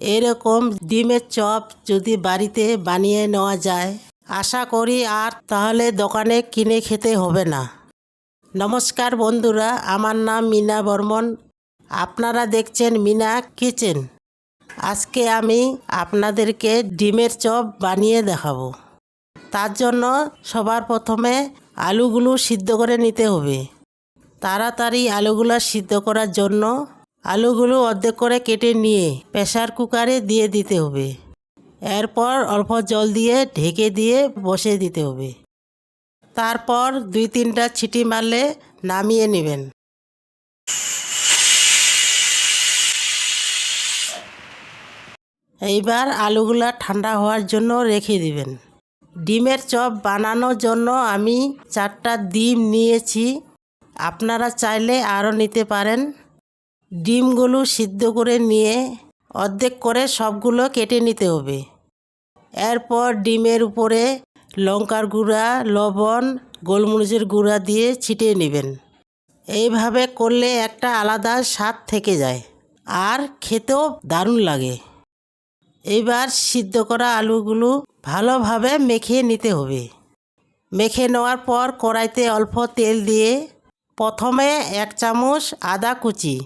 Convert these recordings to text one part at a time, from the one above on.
এরকম ডিমের চপ যদি বাড়িতে বানিয়ে নেওয়া যায়, আশা করি আর তাহলে দোকানে কিনে খেতে হবে না। নমস্কার বন্ধুরা, আমার নাম মিনা বর্মন। আপনারা দেখছেন মিনা কিচেন। আজকে আমি আপনাদেরকে ডিমের চপ বানিয়ে দেখাবো। তার জন্য সবার প্রথমে আলুগুলো সিদ্ধ করে নিতে হবে। তাড়াতাড়ি আলুগুলো সিদ্ধ করার জন্য আলুগুলো অর্ধেক করে কেটে নিয়ে প্রেশার কুকারে দিয়ে দিতে হবে। এরপর অল্প জল দিয়ে ঢেকে দিয়ে বসে দিতে হবে। তারপর দুই তিনটা ছিটি মারলে নামিয়ে নেবেন। এইবার আলুগুলা ঠান্ডা হওয়ার জন্য রেখে দিবেন। ডিমের চপ বানানোর জন্য আমি চারটা ডিম নিয়েছি। আপনারা চাইলে আরও নিতে পারেন। ডিমগুলো সিদ্ধ করে নিয়ে অর্ধেক করে সবগুলো কেটে নিতে হবে। এরপর ডিমের উপরে লঙ্কার গুঁড়া, লবণ, গোলমরিচের গুঁড়া দিয়ে ছিটিয়ে নেবেন। এইভাবে করলে একটা আলাদা স্বাদ থেকে যায় আর খেতেও দারুণ লাগে। এবার সিদ্ধ করা আলুগুলো ভালোভাবে মেখে নিতে হবে। মেখে নেওয়ার পর কড়াইতে অল্প তেল দিয়ে প্রথমে এক চামচ আদা কুচি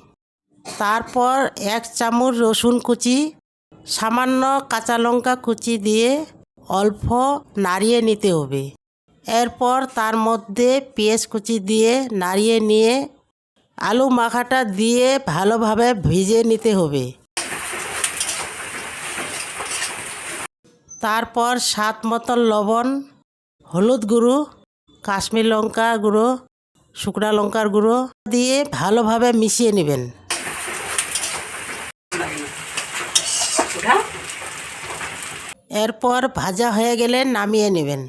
তারপর এক চামচ রসুন কুচি, সামান্য কাঁচা লঙ্কা কুচি দিয়ে অল্প নাড়িয়ে নিতে হবে। এরপর তার মধ্যে পেঁয়াজ কুচি দিয়ে নাড়িয়ে নিয়ে আলু মাখাটা দিয়ে ভালোভাবে ভিজে নিতে হবে। তারপর স্বাদ মতন লবণ, হলুদ গুঁড়ো, কাশ্মীর লঙ্কা গুঁড়ো, শুকনা লঙ্কার গুঁড়ো দিয়ে ভালোভাবে মিশিয়ে নেবেন। এরপর ভাজা হয়ে গেলে নামিয়ে নেবেন।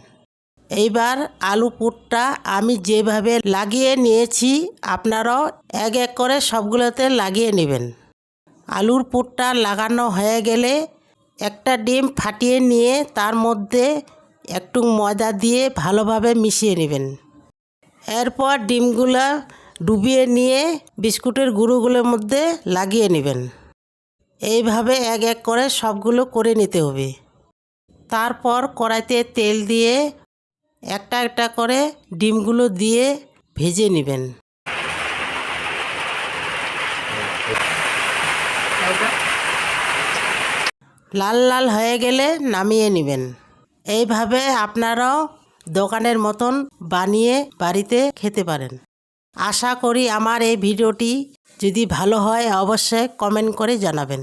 এইবার আলু পুরটা আমি যেভাবে লাগিয়ে নিয়েছি, আপনারাও এক এক করে সবগুলোতে লাগিয়ে নেবেন। আলুর পুরটা লাগানো হয়ে গেলে একটা ডিম ফাটিয়ে নিয়ে তার মধ্যে একটু ময়দা দিয়ে ভালোভাবে মিশিয়ে নেবেন। এরপর ডিমগুলো ডুবিয়ে নিয়ে বিস্কুটের গুঁড়োগুলোর মধ্যে লাগিয়ে নেবেন। এইভাবে এক এক করে সবগুলো করে নিতে হবে। তারপর কড়াইতে তেল দিয়ে একটা একটা করে ডিমগুলো দিয়ে ভেজে নেবেন। লাল লাল হয়ে গেলে নামিয়ে নেবেন। এইভাবে আপনারাও দোকানের মতন বানিয়ে বাড়িতে খেতে পারেন। আশা করি আমার এই ভিডিওটি যদি ভালো হয় অবশ্যই কমেন্ট করে জানাবেন।